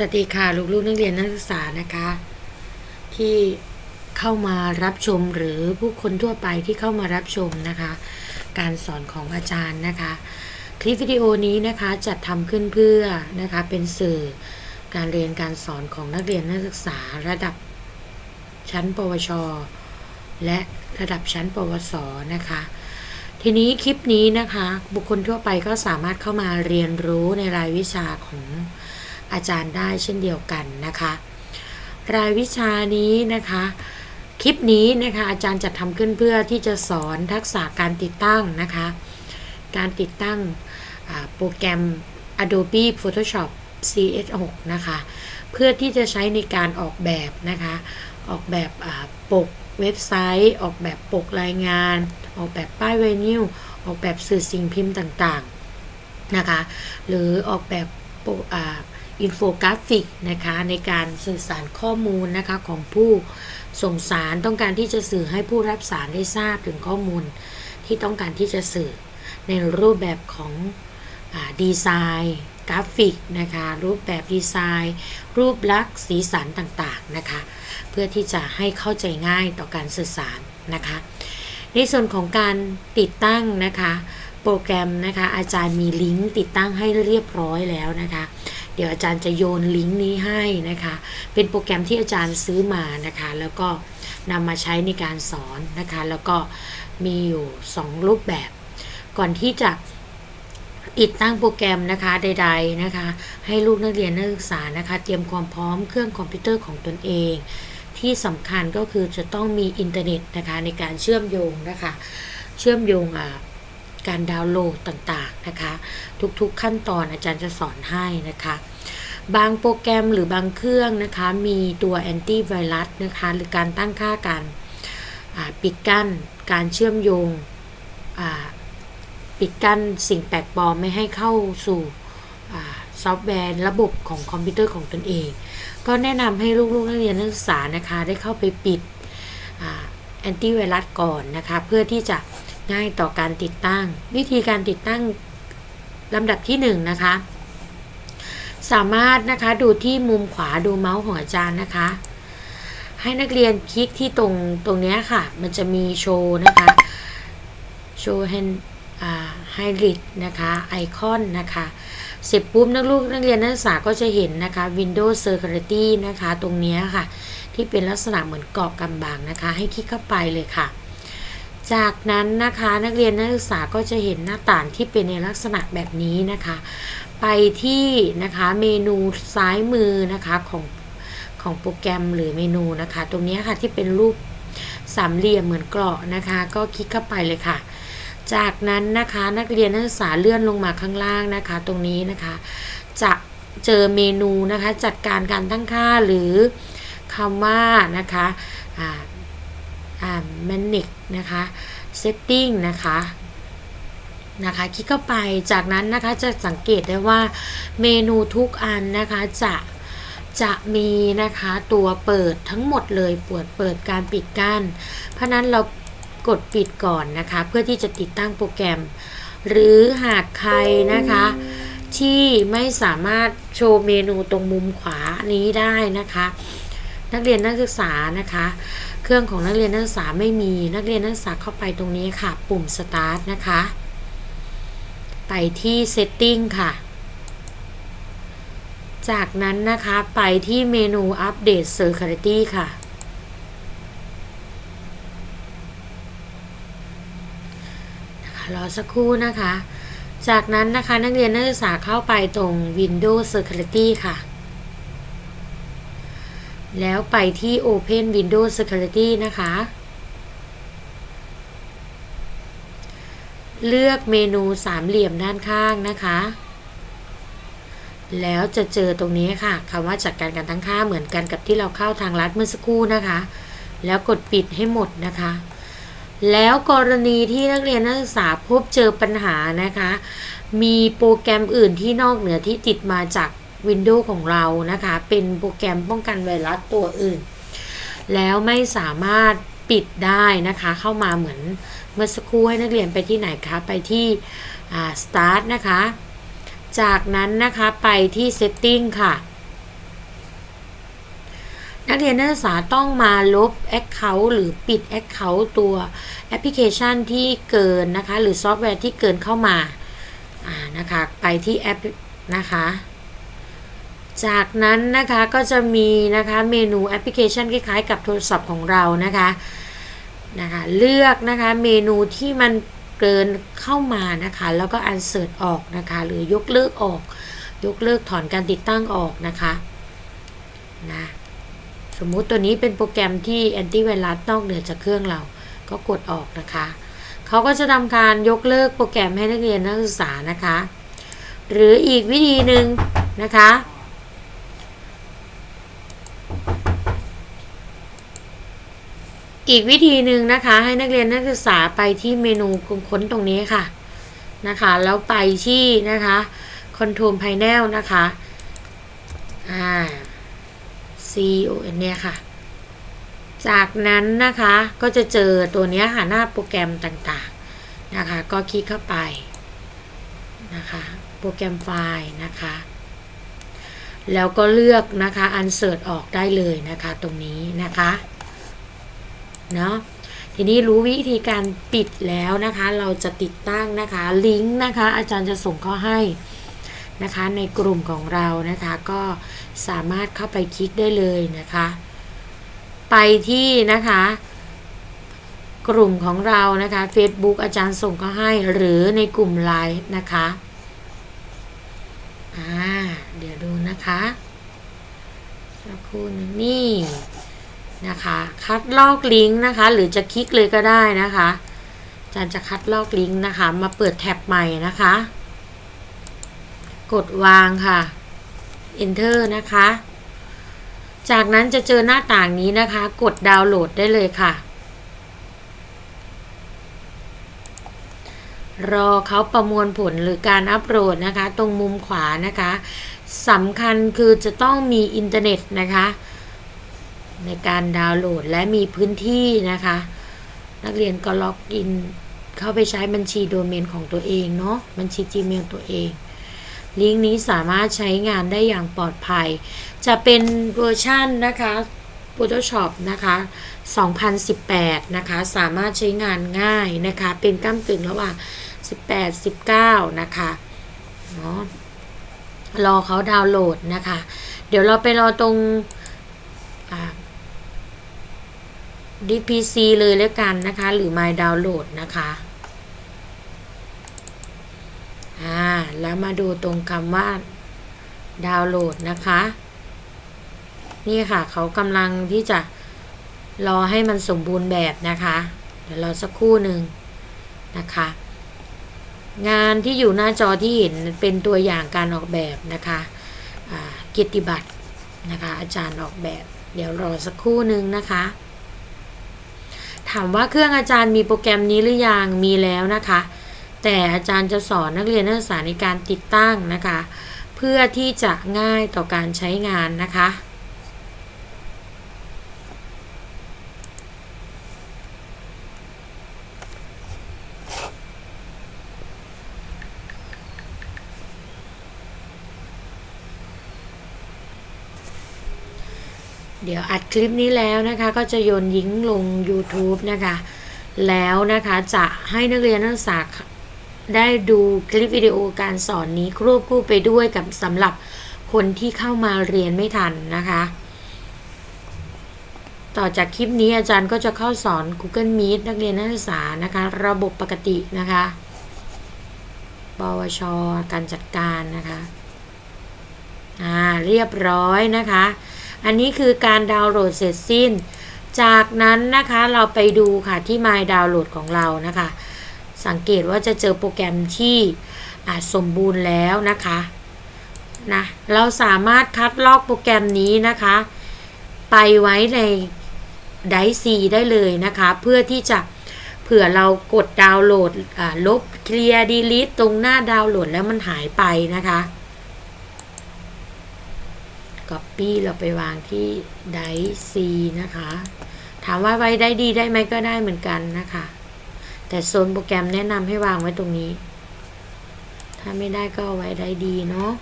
สวัสดีค่ะลูกๆนักเรียนนักศึกษานะคะ ที่เข้ามารับชมหรือผู้คนทั่วไปที่เข้ามารับชมนะคะ การสอนของอาจารย์นะคะ คลิปวิดีโอนี้นะคะจัดทำขึ้นเพื่อนะคะเป็นสื่อการเรียนการสอนของนักเรียนนักศึกษาระดับชั้น ปวช และระดับชั้น ปวสนะคะ ทีนี้คลิปนี้นะคะ บุคคลทั่วไปก็สามารถเข้ามาเรียนรู้ในรายวิชาของ อาจารย์ได้เช่นเดียวกันนะคะ รายวิชานี้นะคะ คลิปนี้นะคะอาจารย์จะทำขึ้นเพื่อที่จะสอนทักษะการติดตั้งนะคะ การติดตั้งโปรแกรม Adobe Photoshop CS6 นะคะ เพื่อที่จะใช้ในการออกแบบนะคะ ออกแบบปกเว็บไซต์ ออกแบบปกรายงาน ออกแบบป้ายไวนิลออกแบบสื่อสิ่งพิมพ์ต่างๆนะคะ หรือออกแบบปร อินโฟกราฟิกนะคะในการสื่อสารข้อมูลนะคะของผู้ส่งสารต้องการที่จะสื่อให้ผู้รับสารได้ทราบถึงข้อมูล ที่ต้องการที่จะสื่อในรูปแบบของอดีไซน์กราฟิกนะคะรูปแบบดีไซน์ รูปลักษณ์สีสันต่างๆนะคะเพื่อที่จะให้เข้าใจง่ายต่อการสื่อสารนะคะ ในส่วนของการติดตั้งนะคะโปรแกรมนะคะอาจารย์มีลิงก์ติดตั้งให้เรียบร้อยแล้วนะคะ เดี๋ยวอาจารย์จะโยนลิงก์นี้ให้นะคะ เป็นโปรแกรมที่อาจารย์ซื้อมานะคะ แล้วก็นำมาใช้ในการสอนนะคะ แล้วก็มีอยู่ 2 รูปแบบ ก่อนที่จะติดตั้งโปรแกรมนะคะใด ๆนะคะ ให้ลูกนักเรียนนักศึกษานะคะ เตรียมความพร้อมเครื่องคอมพิวเตอร์ของตนเอง ที่สำคัญก็คือจะต้องมีอินเทอร์เน็ตนะคะในการเชื่อมโยงนะคะ เชื่อมโยงอ่า การดาวน์โหลดต่างๆนะคะ ทุกๆขั้นตอนอาจารย์จะสอนให้นะคะบางโปรแกรมหรือบางเครื่องนะคะ มีตัวแอนตี้ไวรัสนะคะ หรือการตั้งค่าการปิดกั้น การเชื่อมโยงปิดกั้นสิ่งแปลกปลอมไม่ให้เข้าสู่ซอฟต์แวร์ระบบของคอมพิวเตอร์ของตนเอง ก็แนะนำให้ลูกๆนักเรียนนักศึกษานะคะ ได้เข้าไปปิดแอนตี้ไวรัสก่อนนะคะ เพื่อที่จะ ง่ายต่อการติดตั้ง วิธีการติดตั้งลำดับที่1นงนะคะ สามารถนะคะดูที่มุมขวาดูเมาส์ของอาจารย์นะคะ ให้นักเรียนคลิกที่ตรงตรงนี้ค่ะ มันจะมีโชว์นะคะโชว์แฮนไฮริทนะคะไอคอนนะคะเสร็จปุ๊บนักลูกนักเรียนนักศึกษาก็จะเห็นนะคะ Windows Security นะคะ ตรงนี้ค่ะ ที่เป็นลักษณะเหมือนกรอบกำบังนะคะ ให้คลิกเข้าไปเลยค่ะ จากนั้นนะคะนักเรียนนักศึกษาก็จะเห็นหน้าต่างที่เป็นในลักษณะแบบนี้นะคะ ไปที่นะคะเมนูซ้ายมือนะคะของของโปรแกรมหรือเมนูนะคะ ตรงนี้ค่ะที่เป็นรูปสามเหลี่ยมเหมือนเกราะนะคะ ก็คลิกเข้าไปเลยค่ะ จากนั้นนะคะนักเรียนนักศึกษาเลื่อนลงมาข้างล่างนะคะ ตรงนี้นะคะ จะเจอเมนูนะคะจัดการการตั้งค่าหรือคำว่านะคะอ่า manage นะคะ setting นะคะนะคะคลิกเข้าไปจากนั้นนะคะจะสังเกตได้ว่าเมนูทุกอันนะคะจะจะมีนะคะตัวเปิดทั้งหมดเลยปวดเปิดการปิดกั้น เพราะนั้นเรากดปิดก่อนนะคะ เพื่อที่จะติดตั้งโปรแกรม หรือหากใครนะคะ ที่ไม่สามารถโชว์เมนูตรงมุมขวานี้ได้นะคะ นักเรียนนักศึกษานะคะ เครื่องของนักเรียนนักศึกษาไม่มีนักเรียนนักศึกษาเข้าไปตรงนี้ค่ะ ปุ่ม start นะคะ ไปที่ setting ค่ะ จากนั้นนะคะไปที่เมนูอัปเดต security ค่ะนะคะรอสักครู่นะคะ จากนั้นนะคะนักเรียนนักศึกษาเข้าไปตรง Windows Security ค่ะ แล้วไปที่ Open Windows Security นะคะ เลือกเมนูสามเหลี่ยมด้านข้างนะคะ แล้วจะเจอตรงนี้ค่ะคำว่าจัดการการตั้งค่าเหมือนกันกับที่เราเข้าทางลัดเมื่อสักครู่นะคะ แล้วกดปิดให้หมดนะคะ แล้วกรณีที่นักเรียนนักศึกษาพบเจอปัญหานะคะ มีโปรแกรมอื่นที่นอกเหนือที่ติดมาจาก Windows ของเรานะคะ เป็นโปรแกรมป้องกันไวรัสตัวอื่น แล้วไม่สามารถปิดได้นะคะ เข้ามาเหมือนเมื่อสักครู่ให้นักเรียนไปที่ไหนคะ ไปที่ start นะคะ จากนั้นนะคะไปที่ setting ค่ะ นักเรียนนักศึกษาต้องมาลบ Account หรือปิด Account ตัวแอปพลิเคชันที่เกินนะคะ หรือซอฟต์แวร์ที่เกินเข้ามา อ่า นะคะ ไปที่แอปนะคะ จากนั้นนะคะก็จะมีนะคะเมนูแอปพลิเคชันคล้ายๆ กับโทรศัพท์ของเรานะคะนะคะเลือกนะคะเมนูที่มันเกินเข้ามานะคะ แล้วก็อันเสิร์ตออกนะคะ หรือยกเลิกออก ยกเลิกถอนการติดตั้งออกนะคะนะสมมุติตัวนี้เป็นโปรแกรมที่แอนตี้ไวรัสนอกเหนือจากเครื่องเราก็กดออกนะคะเขาก็จะทำการยกเลิกโปรแกรมให้นักเรียนนักศึกษานะคะ หรืออีกวิธีหนึ่งนะคะ อีกวิธีหนึ่งนะคะ ให้นักเรียนนักศึกษาไปที่เมนูค้นตรงนี้ค่ะนะคะ แล้วไปที่นะคะ Control Panel นะคะอ่า C O N เนี่ยค่ะ จากนั้นนะคะก็จะเจอตัวเนี้ยค่ะหน้าโปรแกรมต่างๆนะคะ ก็คลิกเข้าไปนะคะ โปรแกรมไฟล์นะคะ แล้วก็เลือกนะคะอันเสิร์ตออกได้เลยนะคะตรงนี้นะคะ เนาะทีนี้รู้วิธีการปิดแล้วนะคะ เราจะติดตั้งนะคะลิงก์นะคะ อาจารย์จะส่งเข้าให้นะคะ ในกลุ่มของเรานะคะ ก็สามารถเข้าไปคลิกได้เลยนะคะ ไปที่นะคะ กลุ่มของเรานะคะ Facebook อาจารย์ส่งเข้าให้หรือในกลุ่มไลน์นะคะอ่าเดี๋ยวดูนะคะสักครู่นึงนี่ นะคะ คัดลอกลิงก์นะคะ หรือจะคลิกเลยก็ได้นะคะอาจารย์จะคัดลอกลิงก์นะคะ มาเปิดแท็บใหม่นะคะ กดวางค่ะ enter นะคะ จากนั้นจะเจอหน้าต่างนี้นะคะ กดดาวน์โหลดได้เลยค่ะ รอเขาประมวลผลหรือการอัปโหลดนะคะ ตรงมุมขวานะคะสำคัญคือจะต้องมีอินเทอร์เน็ตนะคะ ในการดาวน์โหลดและมีพื้นที่นะคะ นักเรียนก็ล็อกอินเข้าไปใช้บัญชีโดเมนของตัวเองเนาะบัญชี Gmail ตัวเอง ลิงก์นี้สามารถใช้งานได้อย่างปลอดภัย จะเป็นเวอร์ชันนะคะ Photoshop นะคะ 2018 นะคะ สามารถใช้งานง่ายนะคะ เป็นก้ามกึ่งระหว่าง 18 19 นะคะเนาะรอเขาดาวน์โหลดนะคะ เดี๋ยวเราไปรอตรง DPC เลยแล้วกันนะคะ หรือ My Download นะคะอ่าแล้วมาดูตรงคำว่าดาวน์โหลดนะคะ นี่ค่ะเขากำลังที่จะรอให้มันสมบูรณ์แบบนะคะ เดี๋ยวรอสักครู่หนึ่งนะคะ งานที่อยู่หน้าจอที่เห็นเป็นตัวอย่างการออกแบบนะคะกียรติบัตรนะคะ อาจารย์ออกแบบ เดี๋ยวรอสักครู่หนึ่งนะคะ ถามว่าเครื่องอาจารย์มีโปรแกรมนี้หรือยังมีแล้วนะคะ แต่อาจารย์จะสอนนักเรียนนักศึกษาในการติดตั้งนะคะ เพื่อที่จะง่ายต่อการใช้งานนะคะ เดี๋ยวอัดคลิปนี้แล้วนะคะก็จะโยนยิงลง YouTube นะคะ แล้วนะคะจะให้นักเรียนนักศึกษาได้ดูคลิปวิดีโอการสอนนี้ควบคู่ไปด้วยกับสำหรับคนที่เข้ามาเรียนไม่ทันนะคะ ต่อจากคลิปนี้อาจารย์ก็จะเข้าสอน Google Meet นักเรียนนักศึกษานะคะ ระบบปกตินะคะปวช การจัดการนะคะ อ่า เรียบร้อยนะคะ อันนี้คือการดาวน์โหลดเสร็จสิ้น จากนั้นนะคะเราไปดูค่ะที่ My Download ของเรานะคะ สังเกตว่าจะเจอโปรแกรมที่สมบูรณ์แล้วนะคะนะเราสามารถคัดลอกโปรแกรมนี้นะคะ ไปไว้ในไดซีได้เลยนะคะ เพื่อที่จะเผื่อเรากดดาวน์โหลดลบเคลียร์ดีลิทตรงหน้าดาวน์โหลดแล้วมันหายไปนะคะ Copy เราไปวางที่ไดซีนะคะ ถามว่าไว้ได้ดีได้ไหมก็ได้เหมือนกันนะคะ แต่โซนโปรแกรมแนะนำให้วางไว้ตรงนี้ ถ้าไม่ได้ก็ไว้ได้ดีเนาะ